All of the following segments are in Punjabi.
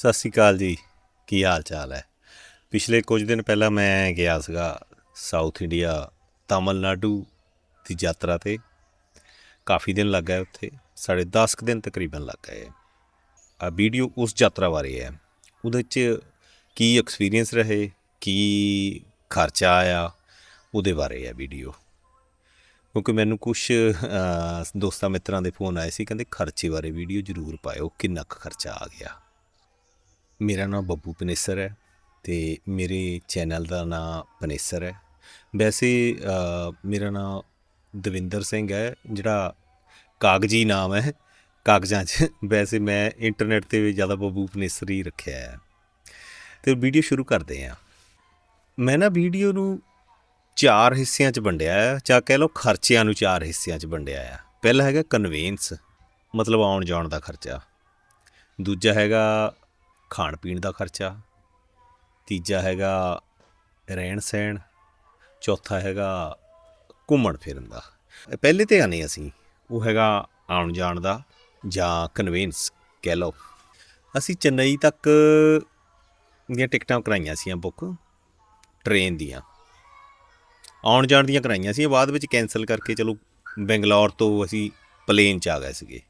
ਸਤਿ ਸ਼੍ਰੀ ਅਕਾਲ ਜੀ। ਕੀ ਹਾਲ ਚਾਲ ਹੈ? ਪਿਛਲੇ ਕੁਝ ਦਿਨ ਪਹਿਲਾਂ ਮੈਂ ਗਿਆ ਸੀਗਾ ਸਾਊਥ ਇੰਡੀਆ ਤਾਮਿਲਨਾਡੂ ਦੀ ਯਾਤਰਾ ਤੇ। ਕਾਫੀ ਦਿਨ ਲੱਗ ਗਏ ਉੱਥੇ ਸਾਡੇ 10 ਕੁ ਦਿਨ ਤਕਰੀਬਨ ਲੱਗ ਗਏ। ਆ ਵੀਡੀਓ ਉਸ ਯਾਤਰਾ ਬਾਰੇ ਹੈ। ਉਹਦੇ 'ਚ ਕੀ ਐਕਸਪੀਰੀਅੰਸ ਰਹੇ, ਕੀ ਖਰਚਾ ਆਇਆ, ਉਹਦੇ ਬਾਰੇ ਹੈ ਵੀਡੀਓ। ਕਿਉਂਕਿ ਮੈਨੂੰ ਕੁਝ ਦੋਸਤਾਂ ਮਿੱਤਰਾਂ ਦੇ ਫੋਨ ਆਏ ਸੀ, ਕਹਿੰਦੇ ਖਰਚੇ ਬਾਰੇ ਵੀਡੀਓ ਜ਼ਰੂਰ ਪਾਇਓ, ਕਿੰਨਾ ਕੁ ਖਰਚਾ ਆ ਗਿਆ। ਮੇਰਾ ਨਾਮ ਬੱਬੂ ਪਨੇਸਰ ਹੈ ਤੇ ਮੇਰੇ ਚੈਨਲ ਦਾ ਨਾਮ ਪਨੇਸਰ ਹੈ। ਵੈਸੇ ਮੇਰਾ ਨਾਮ ਦਵਿੰਦਰ ਸਿੰਘ ਹੈ, ਜਿਹੜਾ ਕਾਗਜ਼ੀ ਨਾਮ ਹੈ ਕਾਗਜ਼ਾਂ 'ਚ। ਵੈਸੇ ਮੈਂ ਇੰਟਰਨੈਟ ਤੇ ਵੀ ਜ਼ਿਆਦਾ ਬੱਬੂ ਪਨੇਸਰ ਹੀ ਰੱਖਿਆ ਹੈ। ਤੇ ਵੀਡੀਓ ਸ਼ੁਰੂ ਕਰਦੇ ਹਾਂ। ਮੈਂ ਨਾ ਵੀਡੀਓ ਨੂੰ ਚਾਰ ਹਿੱਸਿਆਂ 'ਚ ਵੰਡਿਆ ਹੈ, ਜਾਂ ਕਹਿ ਲਓ ਖਰਚਿਆਂ ਨੂੰ ਚਾਰ ਹਿੱਸਿਆਂ 'ਚ ਵੰਡਿਆ ਹੈ। ਪਹਿਲਾ ਹੈਗਾ ਕਨਵੇਨਸ ਮਤਲਬ ਆਉਣ ਜਾਣ ਦਾ ਖਰਚਾ। ਦੂਜਾ ਹੈਗਾ ਖਾਣ ਪੀਣ ਦਾ ਖਰਚਾ। ਤੀਜਾ ਹੈਗਾ ਰਹਿਣ ਸਹਿਣ। ਚੌਥਾ ਹੈਗਾ ਘੁੰਮਣ ਫਿਰਨ ਦਾ। ਪਹਿਲੇ ਤੇ ਆਨੇ ਅਸੀਂ। ਉਹ ਹੈਗਾ ਆਉਣ ਜਾਣ ਦਾ ਜਾਂ ਕਨਵੈਂਸ ਕਹਿ ਲਓ। ਅਸੀਂ ਚੇਨਈ ਤੱਕ ਦੀਆਂ ਟਿਕਟਾਂ ਕਰਾਈਆਂ ਸੀਆਂ ਬੁੱਕ ਟ੍ਰੇਨ ਦੀਆਂ। ਆਉਣ ਜਾਣ ਦੀਆਂ ਕਰਾਈਆਂ ਸੀ ਬਾਅਦ ਵਿੱਚ ਕੈਨਸਲ ਕਰਕੇ ਚਲੋ ਬੰਗਲੌਰ ਤੋਂ ਅਸੀਂ ਪਲੇਨ 'ਚ ਆ ਗਏ ਸੀਗੇ।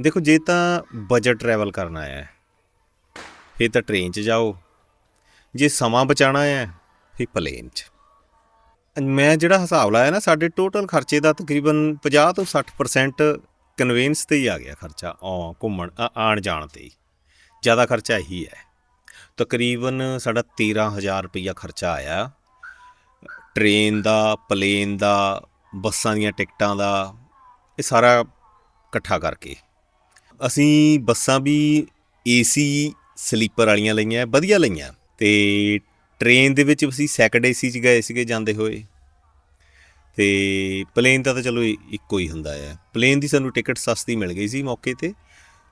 ਦੇਖੋ, ਜੇ ਤਾਂ ਬਜਟ ਟਰੈਵਲ ਕਰਨਾ ਹੈ ਫਿਰ ਤਾਂ ਟ੍ਰੇਨ 'ਚ ਜਾਓ। ਜੇ ਸਮਾਂ ਬਚਾਉਣਾ ਹੈ ਫਿਰ ਪਲੇਨ 'ਚ। ਮੈਂ ਜਿਹੜਾ ਹਿਸਾਬ ਲਾਇਆ ਨਾ, ਸਾਡੇ ਟੋਟਲ ਖਰਚੇ ਦਾ ਤਕਰੀਬਨ 50 ਤੋਂ 60% ਕਨਵੇਨਸ ਤੇ ਹੀ ਆ ਗਿਆ ਖਰਚਾ ਆ ਘੁੰਮਣ ਆ- ਆਉਣ ਜਾਣ ਤੇ ਹੀ। ਜ਼ਿਆਦਾ ਖਰਚਾ ਇਹੀ ਹੈ। ਤਕਰੀਬਨ ਸਾਡਾ 13000 ਰੁਪਈਆ ਖਰਚਾ ਆਇਆ। ਟ੍ਰੇਨ ਦਾ, ਪਲੇਨ ਦਾ, ਬੱਸਾਂ ਦੀਆਂ ਟਿਕਟਾਂ ਦਾ, ਇਹ ਸਾਰਾ ਇਕੱਠਾ ਕਰਕੇ। ਅਸੀਂ ਬੱਸਾਂ ਵੀ ਏਸੀ ਸਲੀਪਰ ਵਾਲੀਆਂ ਲਈਆਂ ਵਧੀਆ ਲਈਆਂ। ਤੇ ਟ੍ਰੇਨ ਦੇ ਵਿੱਚ ਅਸੀਂ ਸੈਕੰਡ ਏਸੀ 'ਚ ਗਏ ਸੀਗੇ ਜਾਂਦੇ ਹੋਏ। ਤੇ ਪਲੇਨ ਦਾ ਤਾਂ ਚਲੋ ਇੱਕੋ ਹੀ ਹੁੰਦਾ ਹੈ ਪਲੇਨ ਦੀ ਸਾਨੂੰ ਟਿਕਟ ਸਸਤੀ ਮਿਲ ਗਈ ਸੀ ਮੌਕੇ ਤੇ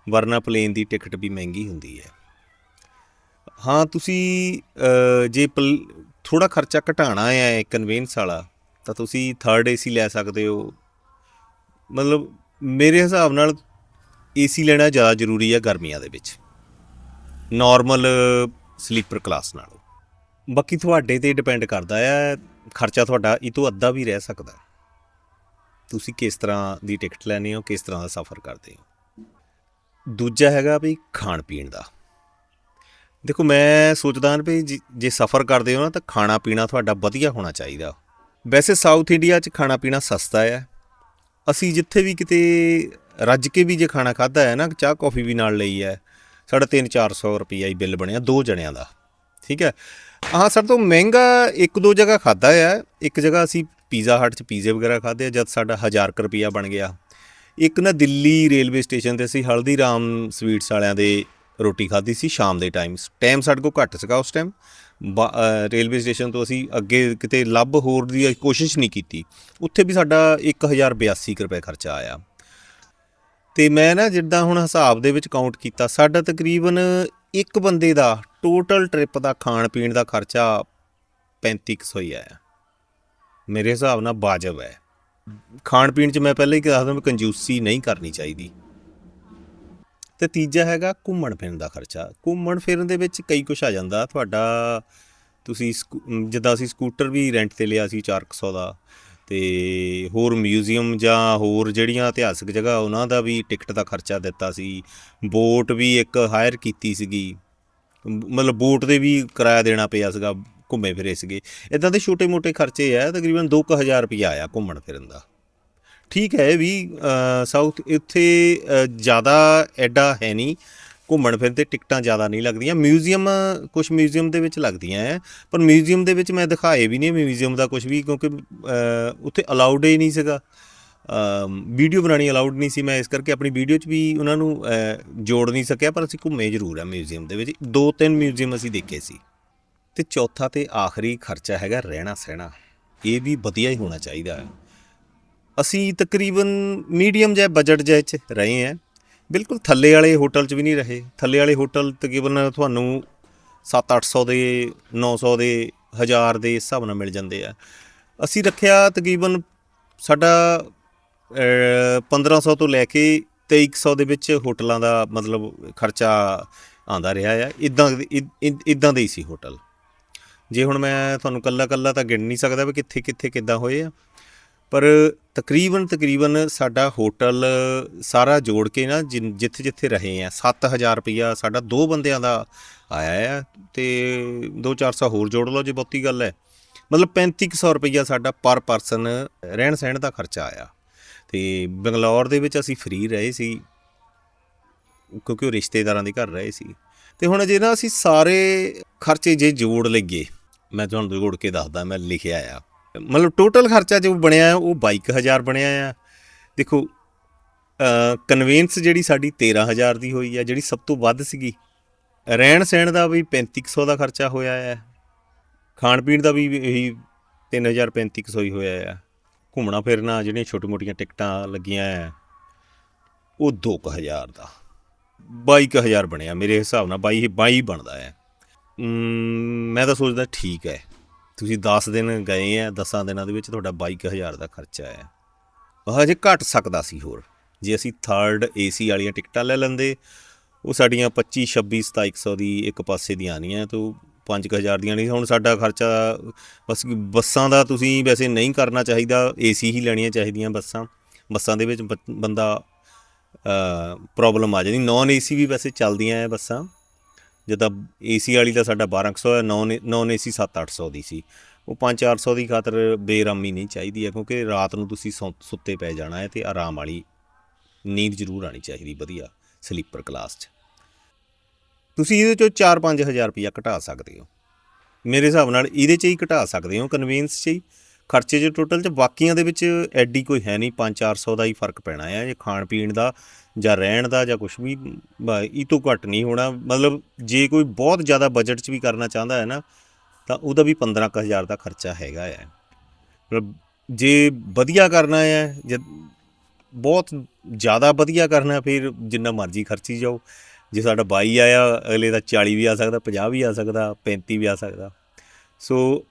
ਵਰਨਾ ਪਲੇਨ ਦੀ ਟਿਕਟ ਵੀ ਮਹਿੰਗੀ ਹੁੰਦੀ ਹੈ ਹਾਂ ਤੁਸੀਂ ਅ, ਜੇ ਥੋੜਾ ਖਰਚਾ ਘਟਾਣਾ ਹੈ ਕਨਵੈਂਸ ਵਾਲਾ ਤਾਂ ਤੁਸੀਂ ਥਰਡ ਏਸੀ ਲੈ ਸਕਦੇ ਹੋ। ਮਤਲਬ ਮੇਰੇ ਹਿਸਾਬ ਨਾਲ ਏਸੀ ਲੈਣਾ ਜ਼ਿਆਦਾ ਜ਼ਰੂਰੀ ਹੈ ਗਰਮੀਆਂ ਦੇ ਵਿੱਚ। ਨਾਰਮਲ ਸਲੀਪਰ ਕਲਾਸ ਨਾਲੋਂ। ਬਾਕੀ ਤੁਹਾਡੇ ਤੇ ਡਿਪੈਂਡ ਕਰਦਾ ਹੈ ਖਰਚਾ ਤੁਹਾਡਾ ਇਹ ਤੋਂ ਅੱਧਾ ਵੀ ਰਹਿ ਸਕਦਾ। ਤੁਸੀਂ ਕਿਸ ਤਰ੍ਹਾਂ ਦੀ ਟਿਕਟ ਲੈਣੀ ਹੋ, ਕਿਸ ਤਰ੍ਹਾਂ ਦਾ ਸਫ਼ਰ ਕਰਦੇ ਹੋ? ਦੂਜਾ ਹੈਗਾ ਵੀ ਖਾਣ ਪੀਣ ਦਾ। ਦੇਖੋ, ਮੈਂ ਸੋਚਦਾ ਹਾਂ ਵੀ ਜੇ- ਜੇ ਸਫ਼ਰ ਕਰਦੇ ਹੋ ਨਾ, ਤਾਂ ਖਾਣਾ ਪੀਣਾ ਤੁਹਾਡਾ ਵਧੀਆ ਹੋਣਾ ਚਾਹੀਦਾ। ਵੈਸੇ ਸਾਊਥ ਇੰਡੀਆ 'ਚ ਖਾਣਾ ਪੀਣਾ ਸਸਤਾ ਹੈ ਅਸੀਂ ਜਿੱਥੇ ਵੀ ਕਿਤੇ, ਰੱਜ ਕੇ ਵੀ ਜੇ ਖਾਣਾ ਖਾਦਾ ਹੈ ਨਾ, ਚਾਹ, ਕੌਫੀ ਵੀ ਨਾਲ ਲਈ ਹੈ। ਸਾਡਾ 3-400 ਰੁਪਈਆ ਹੀ ਬਿੱਲ ਬਣਿਆ ਦੋ ਜਣਿਆਂ ਦਾ, ਠੀਕ ਹੈ? ਹਾਂ ਸਰ ਤੋਂ ਮਹਿੰਗਾ ਇੱਕ ਦੋ ਜਗ੍ਹਾ ਖਾਦਾ ਹੈ ਇੱਕ ਜਗ੍ਹਾ ਅਸੀਂ ਪੀਜ਼ਾ ਹਟ 'ਚ ਪੀਜ਼ੇ ਵਗੈਰਾ ਖਾਦੇ ਆ, ਜਦ ਸਾਡਾ 1000 ਕੁ ਰੁਪਈਆ ਬਣ ਗਿਆ। ਇੱਕ ਨਾ ਦਿੱਲੀ ਰੇਲਵੇ ਸਟੇਸ਼ਨ ਤੇ ਅਸੀਂ ਹਲਦੀਰਾਮ ਸਵੀਟਸ ਵਾਲਿਆਂ ਦੇ ਰੋਟੀ ਖਾਧੀ ਸੀ ਸ਼ਾਮ ਦੇ ਟਾਈਮ ਟਾਈਮ ਸਾਡੇ ਕੋਲ ਘੱਟ ਸੀਗਾ ਉਸ ਟਾਈਮ। ਰੇਲਵੇ ਸਟੇਸ਼ਨ ਤੋਂ ਅਸੀਂ ਅੱਗੇ ਕਿਤੇ ਲੱਭ ਹੋਰ ਦੀ ਕੋਸ਼ਿਸ਼ ਨਹੀਂ ਕੀਤੀ। ਉੱਥੇ ਵੀ ਸਾਡਾ 1082 ਕੁ ਰੁਪਏ ਖਰਚਾ ਆਇਆ। ਤੇ ਮੈਂ ਨਾ ਜਿੱਦਾਂ ਹੁਣ ਹਿਸਾਬ ਦੇ ਵਿੱਚ ਕਾਊਂਟ ਕੀਤਾ, ਸਾਡਾ ਤਕਰੀਬਨ ਇੱਕ ਬੰਦੇ ਦਾ ਟੋਟਲ ਟ੍ਰਿਪ ਦਾ ਖਾਣ ਪੀਣ ਦਾ ਖਰਚਾ 3500 ਹੀ ਆਇਆ। ਮੇਰੇ ਹਿਸਾਬ ਨਾਲ ਵਾਜਬ ਹੈ। ਖਾਣ ਪੀਣ 'ਚ ਮੈਂ ਪਹਿਲਾਂ ਹੀ ਦੱਸਦਾ ਵੀ ਕੰਜੂਸੀ ਨਹੀਂ ਕਰਨੀ ਚਾਹੀਦੀ। ਤੇ ਤੀਜਾ ਹੈਗਾ ਘੁੰਮਣ ਫਿਰਨ ਦਾ ਖਰਚਾ। ਘੁੰਮਣ ਫਿਰਨ ਦੇ ਵਿੱਚ ਕਈ ਕੁਝ ਆ ਜਾਂਦਾ। ਤੁਹਾਡਾ ਤੁਸੀਂ ਸਕੂ- ਜਿੱਦਾਂ ਅਸੀਂ ਸਕੂਟਰ ਵੀ ਰੈਂਟ ਤੇ ਲਿਆ ਸੀ 400 ਦਾ। ਤੇ ਹੋਰ ਮਿਊਜ਼ੀਅਮ ਜਾਂ ਹੋਰ ਜਿਹੜੀਆਂ ਇਤਿਹਾਸਕ ਜਗ੍ਹਾ, ਉਹਨਾਂ ਦਾ ਵੀ ਟਿਕਟ ਦਾ ਖਰਚਾ ਦਿੱਤਾ ਸੀ। ਬੋਟ ਵੀ ਇੱਕ ਹਾਇਰ ਕੀਤੀ ਸੀਗੀ। ਮਤਲਬ ਬੋਟ ਦੇ ਵੀ ਕਿਰਾਇਆ ਦੇਣਾ ਪਿਆ ਸੀਗਾ, ਘੁੰਮੇ ਫਿਰੇ ਸੀਗੇ। ਇਦਾਂ ਦੇ ਛੋਟੇ-ਮੋਟੇ ਖਰਚੇ ਆ, ਤਕਰੀਬਨ 2000 ਰੁਪਇਆ ਆਇਆ ਘੁੰਮਣ ਫਿਰਨ ਦਾ। ਠੀਕ ਹੈ ਵੀ ਸਾਊਥ ਇੱਥੇ ਜ਼ਿਆਦਾ ਐਡਾ ਹੈ ਨਹੀਂ। ਘੁੰਮਣ ਫਿਰਨ ਤੇ ਟਿਕਟਾਂ ਜ਼ਿਆਦਾ ਨਹੀਂ ਲੱਗਦੀਆਂ। ਮਿਊਜ਼ੀਅਮ ਕੁਝ ਮਿਊਜ਼ੀਅਮ ਦੇ ਵਿੱਚ ਲੱਗਦੀਆਂ ਹੈ ਪਰ ਮਿਊਜ਼ੀਅਮ ਦੇ ਵਿੱਚ ਮੈਂ ਦਿਖਾਏ ਵੀ ਨਹੀਂ ਮਿਊਜ਼ੀਅਮ ਦਾ ਕੁਝ ਵੀ, ਕਿਉਂਕਿ ਉੱਥੇ ਅਲਾਉਡ ਹੀ ਨਹੀਂ ਸੀਗਾ। ਵੀਡੀਓ ਬਣਾਣੀ ਅਲਾਉਡ ਨਹੀਂ ਸੀ। ਮੈਂ ਇਸ ਕਰਕੇ ਆਪਣੀ ਵੀਡੀਓ 'ਚ ਵੀ ਉਹਨਾਂ ਨੂੰ ਜੋੜ ਨਹੀਂ ਸਕਿਆ, ਪਰ ਅਸੀਂ ਘੁੰਮੇ ਜ਼ਰੂਰ ਆ ਮਿਊਜ਼ੀਅਮ ਦੇ ਵਿੱਚ। ਦੋ ਤਿੰਨ ਮਿਊਜ਼ੀਅਮ ਅਸੀਂ ਦੇਖੇ ਸੀ। ਤੇ ਚੌਥਾ ਤੇ ਆਖਰੀ ਖਰਚਾ ਹੈਗਾ ਰਹਿਣਾ ਸਹਿਣਾ ਇਹ ਵੀ ਵਧੀਆ ਹੀ ਹੋਣਾ ਚਾਹੀਦਾ। ਅਸੀਂ ਤਕਰੀਬਨ ਮੀਡੀਅਮ ਜਿਹਾ ਬਜਟ ਜਿਹੇ 'ਚ ਰਹੇ ਹਾਂ ਬਿਲਕੁਲ ਥੱਲੇ ਵਾਲੇ ਹੋਟਲ 'ਚ ਵੀ ਨਹੀਂ ਰਹੇ। ਥੱਲੇ ਵਾਲੇ ਹੋਟਲ ਤਕਰੀਬਨ ਤੁਹਾਨੂੰ 7-800 ਦੇ 900 ਦੇ 1000 ਦੇ ਹਿਸਾਬ ਨਾਲ ਮਿਲ ਜਾਂਦੇ ਆ। ਅਸੀਂ ਰੱਖਿਆ ਤਕਰੀਬਨ ਸਾਡਾ ਅ, 1500 ਤੋਂ ਲੈ ਕੇ 2300 ਦੇ ਵਿੱਚ ਹੋਟਲਾਂ ਦਾ ਮਤਲਬ ਖਰਚਾ ਆਂਦਾ ਰਿਹਾ ਆ। ਇਦਾਂ ਇਦਾਂ ਦੇ ਹੀ ਸੀ ਹੋਟਲ। ਜੇ ਹੁਣ ਮੈਂ ਤੁਹਾਨੂੰ ਕੱਲਾ ਕੱਲਾ ਤਾਂ ਗਿਣ ਨਹੀਂ ਸਕਦਾ ਵੀ ਕਿੱਥੇ ਕਿੱਥੇ ਕਿੱਦਾਂ ਹੋਏ ਆ। ਪਰ ਤਕਰੀਬਨ ਤਕਰੀਬਨ ਸਾਡਾ ਹੋਟਲ ਸਾਰਾ ਜੋੜ ਕੇ ਨਾ ਜਿਨ- ਜਿੱਥੇ ਜਿੱਥੇ ਰਹੇ ਆ 7000 ਰੁਪਇਆ ਸਾਡਾ ਦੋ ਬੰਦਿਆਂ ਦਾ ਆਇਆ ਆ ਤੇ 2-400 ਹੋਰ ਜੋੜ ਲਓ ਜੇ ਬਹੁਤੀ ਗੱਲ ਹੈ। ਮਤਲਬ 3500 ਰੁਪਇਆ ਸਾਡਾ ਪਰ ਪਰਸਨ ਰਹਿਣ ਸਹਿਣ ਦਾ ਖਰਚਾ ਆਇਆ। ਤੇ ਬੰਗਲੌਰ ਦੇ ਵਿੱਚ ਅਸੀਂ ਫ੍ਰੀ ਰਹੇ ਸੀ। ਕਿਉਂਕਿ ਉਹ ਰਿਸ਼ਤੇਦਾਰਾਂ ਦੇ ਘਰ ਰਹੇ ਸੀ। ਤੇ ਹੁਣ ਜੇ ਨਾ ਅਸੀਂ ਸਾਰੇ ਖਰਚੇ ਜੇ ਜੋੜ ਲਈਏ, ਮੈਂ ਤੁਹਾਨੂੰ ਜੋੜ ਕੇ ਦੱਸਦਾ, ਮੈਂ ਲਿਖਿਆ ਆ। ਮਤਲਬ ਟੋਟਲ ਖਰਚਾ ਜੋ ਬਣਿਆ ਆ ਉਹ 22000 ਬਣਿਆ ਆ। ਦੇਖੋ ਕਨਵੈਂਸ ਜਿਹੜੀ ਸਾਡੀ 13000 ਦੀ ਹੋਈ ਆ, ਜਿਹੜੀ ਸਭ ਤੋਂ ਵੱਧ ਸੀਗੀ। ਰਹਿਣ ਸਹਿਣ ਦਾ ਵੀ 3500 ਦਾ ਖਰਚਾ ਹੋਇਆ ਆ। ਖਾਣ ਪੀਣ ਦਾ ਵੀ ਇਹੀ 3000 3500 ਹੀ ਹੋਇਆ ਆ। ਘੁੰਮਣਾ ਫਿਰਨਾ ਜਿਹੜੀਆਂ ਛੋਟੀ ਮੋਟੀਆਂ ਟਿਕਟਾਂ ਲੱਗੀਆਂ ਆ, ਉਹ 2000 ਦਾ। 22000 ਬਣਿਆ ਮੇਰੇ ਹਿਸਾਬ ਨਾਲ 22 22 ਬਣਦਾ ਹੈ ਮੈਂ ਤਾਂ ਸੋਚਦਾ ਠੀਕ ਹੈ ਤੁਸੀਂ 10 ਦਿਨ ਗਏ ਆ 10 ਦਿਨਾਂ ਦੇ ਵਿੱਚ ਤੁਹਾਡਾ 22000 ਦਾ ਖਰਚਾ ਹੈ ਉਹ ਹਜੇ ਘਟ ਸਕਦਾ ਸੀ ਹੋਰ। ਜੇ ਅਸੀਂ ਥਰਡ ਏਸੀ ਵਾਲੀਆਂ ਟਿਕਟਾਂ ਲੈ ਲੈਂਦੇ, ਉਹ ਸਾਡੀਆਂ 25 26 2700 ਦੀ ਇੱਕ ਪਾਸੇ ਦੀਆਂ ਆਣੀਆਂ ਤੋਂ 5000 ਦੀਆਂ ਨਹੀਂ ਹੁਣ ਸਾਡਾ ਖਰਚਾ ਬਸ ਬੱਸਾਂ ਦਾ ਤੁਸੀਂ ਵੈਸੇ ਨਹੀਂ ਕਰਨਾ ਚਾਹੀਦਾ ਏਸੀ ਹੀ ਲੈਣੀਆਂ ਚਾਹੀਦੀਆਂ ਬੱਸਾਂ। ਬੱਸਾਂ ਦੇ ਵਿੱਚ ਬ- ਬੰਦਾ ਪ੍ਰੋਬਲਮ ਆ ਜਾਂਦੀ। ਨਾਨ ਏਸੀ ਵੀ ਵੈਸੇ ਚੱਲਦੀਆਂ ਐ ਬੱਸਾਂ। ਜਿੱਦਾਂ ਏਸੀ ਵਾਲੀ ਦਾ ਸਾਡਾ 1200 ਹੈ ਨਾਨ ਨਾਨ ਏਸੀ 7-800 ਦੀ ਸੀ। ਉਹ 5-400 ਦੀ ਖਾਤਰ ਬੇਰਾਮੀ ਨਹੀਂ ਚਾਹੀਦੀ ਹੈ ਕਿਉਂਕਿ ਰਾਤ ਨੂੰ ਤੁਸੀਂ ਸੌਂ- ਸੁੱਤੇ ਪੈ ਜਾਣਾ ਹੈ ਤੇ ਆਰਾਮ ਵਾਲੀ ਨੀਂਦ ਜ਼ਰੂਰ ਆਣੀ ਚਾਹੀਦੀ ਵਧੀਆ ਸਲੀਪਰ ਕਲਾਸ 'ਚ। ਤੁਸੀਂ ਇਹਦੇ ਚੋਂ 4-5000 ਰੁਪਇਆ ਘਟਾ ਸਕਦੇ ਹੋ। ਮੇਰੇ ਹਿਸਾਬ ਨਾਲ ਇਹਦੇ 'ਚ ਹੀ ਘਟਾ ਸਕਦੇ ਹੋ ਕਨਵੀਨਸ 'ਚ ਹੀ। ਖਰਚੇ 'ਚ ਟੋਟਲ 'ਚ ਬਾਕੀਆਂ ਦੇ ਵਿੱਚ ਐਡੀ ਕੋਈ ਹੈ ਨਹੀਂ 5-400 ਦਾ ਹੀ ਫ਼ਰਕ ਪੈਣਾ ਹੈ। ਜੇ ਖਾਣ ਪੀਣ ਦਾ ਜਾਂ ਰਹਿਣ ਦਾ ਜਾਂ ਕੁਝ ਵੀ ਇਹ ਤੋਂ ਘੱਟ ਨਹੀਂ ਹੋਣਾ। ਮਤਲਬ ਜੇ ਕੋਈ ਬਹੁਤ ਜ਼ਿਆਦਾ ਬਜਟ 'ਚ ਵੀ ਕਰਨਾ ਚਾਹੁੰਦਾ ਹੈ ਨਾ, ਤਾਂ ਉਹਦਾ ਵੀ 15000 ਦਾ ਖਰਚਾ ਹੈਗਾ ਹੈ। ਮਤਲਬ ਜੇ ਵਧੀਆ ਕਰਨਾ ਹੈ, ਜੇ ਬਹੁਤ ਜ਼ਿਆਦਾ ਵਧੀਆ ਕਰਨਾ ਫਿਰ ਜਿੰਨਾ ਮਰਜ਼ੀ ਖਰਚੀ ਜਾਓ। ਜੇ ਸਾਡਾ 22 ਆਇਆ, ਅਗਲੇ ਦਾ 40 ਵੀ ਆ ਸਕਦਾ 50 ਵੀ ਆ ਸਕਦਾ 35 ਵੀ ਆ ਸਕਦਾ। ਸੋ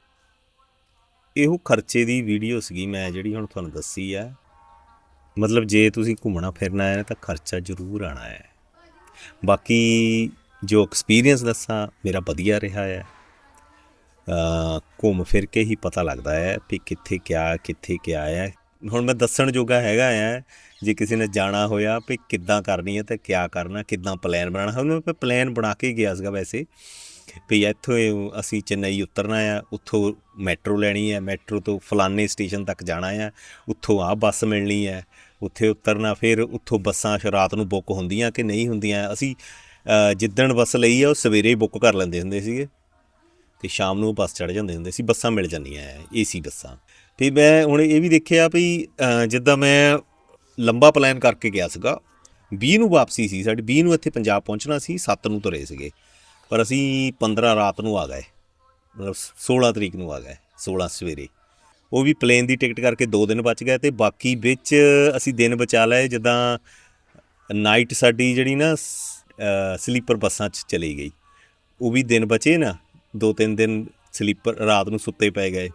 ਇਹੋ ਖਰਚੇ ਦੀ ਵੀਡੀਓ ਸੀਗੀ ਮੈਂ, ਜਿਹੜੀ ਹੁਣ ਤੁਹਾਨੂੰ ਦੱਸੀ ਆ ਮਤਲਬ ਜੇ ਤੁਸੀਂ ਘੁੰਮਣਾ ਫਿਰਨਾ ਹੈ ਤਾਂ ਖਰਚਾ ਜ਼ਰੂਰ ਆਣਾ ਹੈ। ਬਾਕੀ ਜੋ ਐਕਸਪੀਰੀਅੰਸ ਦੱਸਾਂ, ਮੇਰਾ ਵਧੀਆ ਰਿਹਾ ਹੈ। ਘੁੰਮ ਫਿਰ ਕੇ ਹੀ ਪਤਾ ਲੱਗਦਾ ਹੈ ਕਿ ਕਿੱਥੇ ਕਿਆ ਕਿੱਥੇ ਕਿਆ ਹੈ। ਹੁਣ ਮੈਂ ਦੱਸਣ ਜੋਗਾ ਹੈਗਾ ਆ, ਜੇ ਕਿਸੇ ਨੇ ਜਾਣਾ ਹੋਇਆ ਵੀ ਕਿੱਦਾਂ ਕਰਨੀ ਹੈ ਤੇ ਕਿਆ ਕਰਨਾ, ਕਿੱਦਾਂ ਪਲਾਨ ਬਣਾਉਣਾ। ਹੁਣ ਮੈਂ ਪਲਾਨ ਬਣਾ ਕੇ ਗਿਆ ਸੀਗਾ ਵੈਸੇ ਵੀ ਇੱਥੋਂ ਅਸੀਂ ਚੇਨਈ ਉਤਰਨਾ ਆ, ਉੱਥੋਂ ਮੈਟਰੋ ਲੈਣੀ ਹੈ ਮੈਟਰੋ ਤੋਂ ਫਲਾਨੇ ਸਟੇਸ਼ਨ ਤੱਕ ਜਾਣਾ ਆ, ਉੱਥੋਂ ਆ ਬੱਸ ਮਿਲਣੀ ਹੈ। ਉੱਥੇ ਉਤਰਨਾ, ਫਿਰ ਉੱਥੋਂ ਬੱਸਾਂ ਸ਼ ਰਾਤ ਨੂੰ ਬੁੱਕ ਹੁੰਦੀਆਂ ਕਿ ਨਹੀਂ ਹੁੰਦੀਆਂ? ਅਸੀਂ ਜਿੱਦਣ ਬੱਸ ਲਈ ਆ, ਉਹ ਸਵੇਰੇ ਹੀ ਬੁੱਕ ਕਰ ਲੈਂਦੇ ਹੁੰਦੇ ਸੀਗੇ ਤੇ ਸ਼ਾਮ ਨੂੰ ਬੱਸ ਚੜ ਜਾਂਦੇ ਹੁੰਦੇ ਸੀ। ਬੱਸਾਂ ਮਿਲ ਜਾਂਦੀਆਂ ਏਸੀ ਬੱਸਾਂ। ਤੇ ਮੈਂ ਹੁਣ ਇਹ ਵੀ ਦੇਖਿਆ ਵੀ ਜਿੱਦਾਂ ਮੈਂ ਲੰਬਾ ਪਲਾਨ ਕਰਕੇ ਗਿਆ ਸੀਗਾ 20 ਨੂੰ ਵਾਪਸੀ ਸੀ ਸਾਡੀ 20 ਨੂੰ ਇੱਥੇ ਪੰਜਾਬ ਪਹੁੰਚਣਾ ਸੀ 7 ਨੂੰ ਤੁਰੇ ਸੀਗੇ। ਪਰ ਅਸੀਂ 15 ਰਾਤ ਨੂੰ ਆ ਗਏ, ਮਤਲਬ 16 ਤਰੀਕ ਨੂੰ ਆ ਗਏ 16 ਸਵੇਰੇ। ਉਹ ਵੀ ਪਲੇਨ ਦੀ ਟਿਕਟ ਕਰਕੇ 2 ਦਿਨ ਬਚ ਗਏ ਤੇ ਬਾਕੀ ਵਿੱਚ ਅਸੀਂ ਦਿਨ ਬਚਾ ਲਏ ਜਿੱਦਾਂ ਨਾਈਟ ਸਾਡੀ ਜਿਹੜੀ ਨਾ ਸਲੀਪਰ ਬੱਸਾਂ 'ਚ ਚਲੀ ਗਈ। ਉਹ ਵੀ ਦਿਨ ਬਚੇ ਨਾ, ਦੋ ਤਿੰਨ ਦਿਨ ਸਲੀਪਰ ਰਾਤ ਨੂੰ ਸੁੱਤੇ ਪੈ ਗਏ।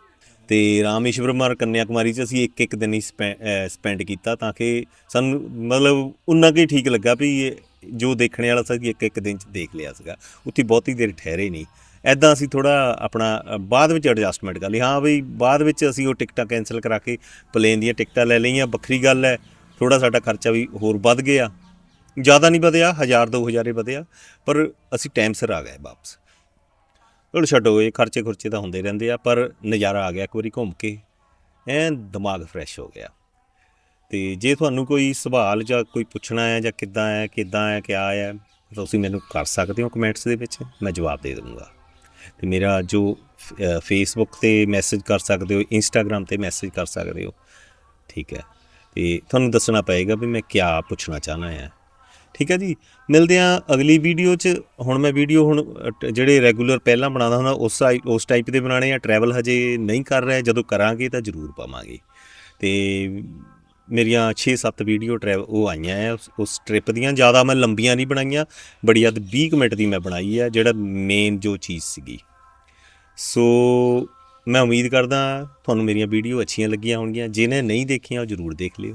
ਤੇ ਰਾਮੇਸ਼ਵਰਮ ਕੰਨਿਆ ਕੁਮਾਰੀ 'ਚ ਅਸੀਂ ਇੱਕ ਇੱਕ ਦਿਨ ਹੀ ਸਪੈਂਡ ਕੀਤਾ ਤਾਂ ਕਿ ਸਾਨੂੰ ਮਤਲਬ ਉਨਾ ਕੁ ਠੀਕ ਲੱਗਾ ਵੀ ਜੋ ਦੇਖਣੇ ਵਾਲਾ ਸੀ ਇੱਕ ਇੱਕ ਦਿਨ 'ਚ ਦੇਖ ਲਿਆ ਸੀਗਾ। ਉੱਥੇ ਬਹੁਤੀ ਦੇਰ ਠਹਿਰੇ ਨਹੀਂ। ਐਦਾਂ ਅਸੀਂ ਥੋੜਾ ਆਪਣਾ ਬਾਅਦ ਵਿੱਚ ਐਡਜਸਟਮੈਂਟ ਕਰ ਲਈ। ਹਾਂ ਵੀ ਬਾਅਦ ਵਿੱਚ ਅਸੀਂ ਉਹ ਟਿਕਟਾਂ ਕੈਨਸਲ ਕਰਾ ਕੇ ਪਲੇਨ ਦੀਆਂ ਟਿਕਟਾਂ ਲੈ ਲਈਆਂ। ਵੱਖਰੀ ਗੱਲ ਹੈ ਥੋੜਾ ਸਾਡਾ ਖਰਚਾ ਵੀ ਹੋਰ ਵੱਧ ਗਿਆ। ਜ਼ਿਆਦਾ ਨਹੀਂ ਵਧਿਆ 1000 2000 ਹੀ ਵਧਿਆ, ਪਰ ਅਸੀਂ ਟਾਈਮ ਸਿਰ ਆ ਗਏ ਵਾਪਸ। ਚਲੋ ਛੱਡੋ, ਇਹ ਖਰਚੇ ਖੁਰਚੇ ਤਾਂ ਹੁੰਦੇ ਰਹਿੰਦੇ ਆ, ਪਰ ਨਜ਼ਾਰਾ ਆ ਗਿਆ ਇੱਕ ਵਾਰੀ ਘੁੰਮ ਕੇ। ਐਂ ਦਿਮਾਗ ਫਰੈਸ਼ ਹੋ ਗਿਆ। ਤੇ ਜੇ ਤੁਹਾਨੂੰ ਕੋਈ ਸਵਾਲ ਜਾਂ ਕੋਈ ਪੁੱਛਣਾ ਹੈ ਜਾਂ ਕਿੱਦਾਂ ਹੈ ਕਿੱਦਾਂ ਹੈ, ਕਿਆ ਹੈ, ਤੁਸੀਂ ਮੈਨੂੰ ਕਰ ਸਕਦੇ ਹੋ ਕਮੈਂਟਸ ਦੇ ਵਿੱਚ, ਮੈਂ ਜਵਾਬ ਦੇ ਦੂੰਗਾ ਤੇ ਮੇਰਾ ਜੋ ਫੇਸਬੁੱਕ ਤੇ ਮੈਸੇਜ ਕਰ ਸਕਦੇ ਹੋ ਇੰਸਟਾਗ੍ਰam ਤੇ ਮੈਸੇਜ ਕਰ ਸਕਦੇ ਹੋ, ਠੀਕ ਹੈ। ਤੇ ਤੁਹਾਨੂੰ ਦੱਸਣਾ ਪਏਗਾ ਵੀ ਮੈਂ ਕਿਆ ਪੁੱਛਣਾ ਚਾਹਨਾ ਹੈ। ਠੀਕ ਹੈ ਜੀ, ਮਿਲਦੇ ਆ ਅਗਲੀ ਵੀਡੀਓ 'ਚ। ਹੁਣ ਮੈਂ ਵੀਡੀਓ ਹੁਣ ਜਿਹੜੇ ਰੈਗੂਲਰ ਪਹਿਲਾਂ ਬਣਾਉਂਦਾ ਹੁੰਦਾ, ਉਸ ਸਾਈ- ਉਸ ਟਾਈਪ ਦੇ ਬਣਾਣੇ ਆ। ਟਰੈਵਲ ਹਜੇ ਨਹੀਂ ਕਰ ਰਿਹਾ, ਜਦੋਂ ਕਰਾਂਗੇ ਤਾਂ ਜ਼ਰੂਰ ਪਾਵਾਂਗੇ। ਤੇ ਮੇਰੀਆਂ 6-7 ਵੀਡੀਓ ਟਰੈਵਲ ਉਹ ਆਈਆਂ ਆ ਉਸ- ਉਸ ਟ੍ਰਿਪ ਦੀਆਂ। ਜ਼ਿਆਦਾ ਮੈਂ ਲੰਬੀਆਂ ਨਹੀਂ ਬਣਾਈਆਂ, ਬੜੀ ਹੱਦ 20 ਕੁ ਮਿੰਟ ਦੀ ਮੈਂ ਬਣਾਈ ਆ ਜਿਹੜਾ ਮੇਨ ਜੋ ਚੀਜ਼ ਸੀਗੀ। ਸੋ ਮੈਂ ਉਮੀਦ ਕਰਦਾ ਤੁਹਾਨੂੰ ਮੇਰੀਆਂ ਵੀਡੀਓ ਅੱਛੀਆਂ ਲੱਗੀਆਂ ਹੋਣਗੀਆਂ। ਜਿਹਨੇ ਨਹੀਂ ਦੇਖੀਆਂ, ਉਹ ਜ਼ਰੂਰ ਦੇਖ ਲਿਓ।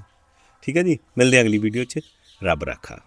ਠੀਕ ਹੈ ਜੀ? ਮਿਲਦੇ ਹਾਂ ਅਗਲੀ ਵੀਡੀਓ 'ਚ। ਰੱਬ ਰਾਖਾ।